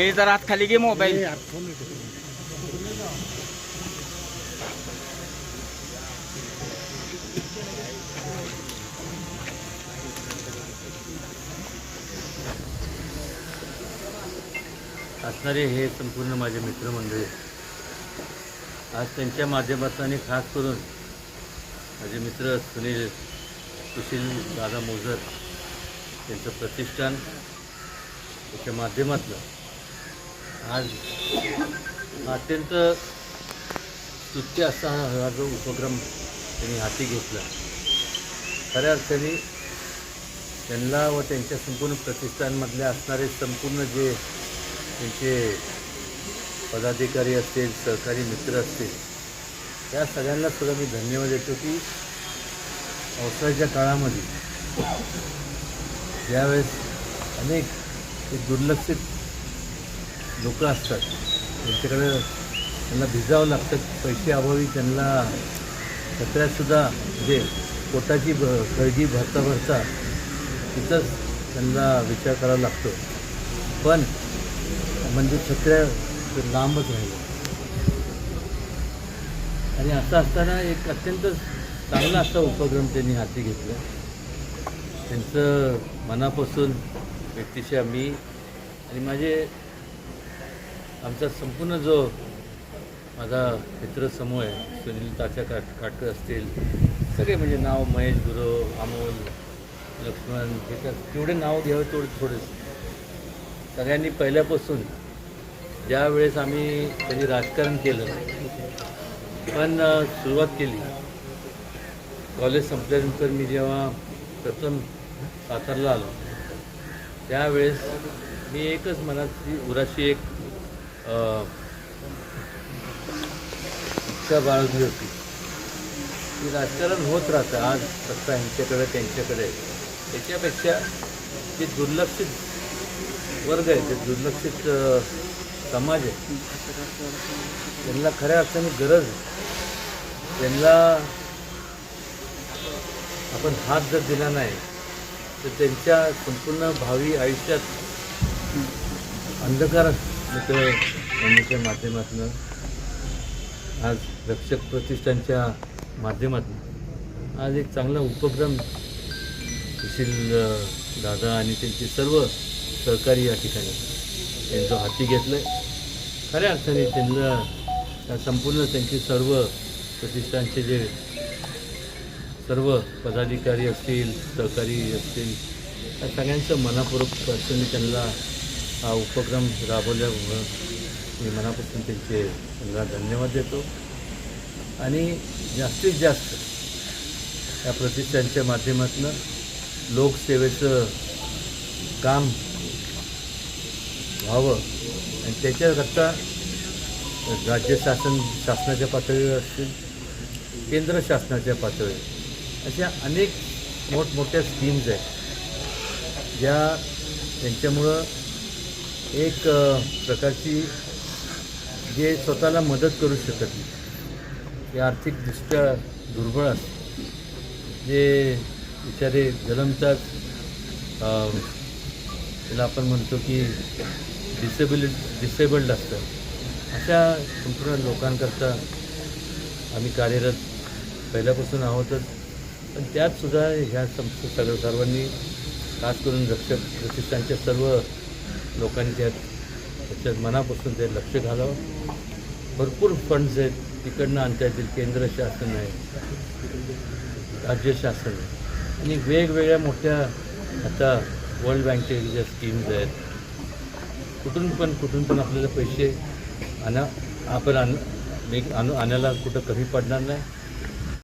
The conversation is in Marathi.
ए जरा हात खाली घे मोबाईल. असणारे हे संपूर्ण माझे मित्रमंडळी आज त्यांच्या माध्यमातून खास करून माझे मित्र सुनील सुशील दादा मोजर त्यांचं प्रतिष्ठान त्याच्या माध्यमातलं आज अत्यंत स्तुत्य असा हा हा जो उपक्रम त्यांनी हाती घेतला. खऱ्या अर्थाने त्यांना व त्यांच्या संपूर्ण प्रतिष्ठानमधले असणारे संपूर्ण जे त्यांचे पदाधिकारी असतील सहकारी मित्र असतील त्या सगळ्यांना सुद्धा मी धन्यवाद देतो की पावसाळ्याच्या काळामध्ये ज्यावेळेस अनेक दुर्लक्षित लोक असतात त्यांच्याकडे त्यांना भिजावं लागतं पैसे अभावी त्यांना कचऱ्यातसुद्धा म्हणजे पोटाची भ खळगी भरता भरता तिथंच त्यांना विचार करावा लागतो. पण म्हणजे छत्र्या लांबच राहिलं आणि असं असताना एक अत्यंत चांगला असा उपक्रम त्यांनी हाती घेतला. त्यांचं मनापासून व्यक्तिशा मी आणि माझे आमचा संपूर्ण जो माझा मित्रसमूह आहे सुनील तात्या काट काटकर असतील सगळे म्हणजे नाव महेश गुरव अमोल लक्ष्मण हे तर तेवढे नाव घ्यावं तेवढे थोडेच सगळ्यांनी पहिल्यापासून ज्या वेळेस आम्ही कधी राजकारण केलं पण सुरुवात केली. कॉलेज संपल्यानंतर मी जेव्हा प्रथम सातारला आलो त्यावेळेस मी एकच मनातली उराशी एक इच्छा बाळगली होती. की राजकारण होत राहतं आज सत्ता ह्यांच्याकडे त्यांच्याकडे. त्याच्यापेक्षा जे दुर्लक्षित वर्ग आहे ते दुर्लक्षित समाज आहे. त्यांना खऱ्या अर्थाने गरज आहे. त्यांना आपण हात जर दिला नाही तर त्यांच्या संपूर्ण भावी आयुष्यात अंधकार मित्र माध्यमातून आज रक्षक प्रतिष्ठानच्या माध्यमातून. आज एक चांगला उपक्रम सुशील दादा आणि त्यांचे सर्व सहकारी या ठिकाणी. त्यांचं हाती घेतलं आहे खऱ्या अर्थाने त्यांना त्या संपूर्ण त्यांची सर्व प्रतिष्ठानचे जे सर्व पदाधिकारी असतील सहकारी असतील त्या सगळ्यांचं मनापूर्वक अर्थाने त्यांना हा उपक्रम राबवल्यामुळं मी मनापासून त्यांचे त्यांना धन्यवाद देतो. आणि जास्तीत जास्त या प्रतिष्ठानच्या माध्यमातून लोकसेवेचं काम व्हावं. आणि त्याच्याकरता राज्य शासन शासनाच्या पातळीवर असतील केंद्र शासनाच्या पातळीवर अशा अनेक मोठमोठ्या स्कीम्स आहेत. ज्या त्यांच्यामुळं एक प्रकारची जे स्वतःला मदत करू शकत नाही. ते आर्थिकदृष्ट्या दुर्बळ असतात. जे बिचारे जलमतात. त्याला आपण म्हणतो की डिसेबिलि डिसेबल्ड असतं. अशा संपूर्ण लोकांकरता आम्ही कार्यरत पहिल्यापासून आहोतच पण त्यातसुद्धा ह्या सं सगळं सर्वांनी खास करून रक्षक प्रतिष्ठानच्या सर्व लोकांनी त्यात त्याच्यात मनापासून ते लक्ष घालावं. भरपूर फंड्स आहेत. तिकडनं आणता येतील. केंद्र शासन आहे. राज्य शासन आहे. आणि वेगवेगळ्या मोठ्या आता वर्ल्ड बँकेच्या ज्या स्कीम्स आहेत कुठून पण कुठून पण आपल्याला पैसे आणा. आपण आण आणू आणायला कुठं कमी पडणार नाही.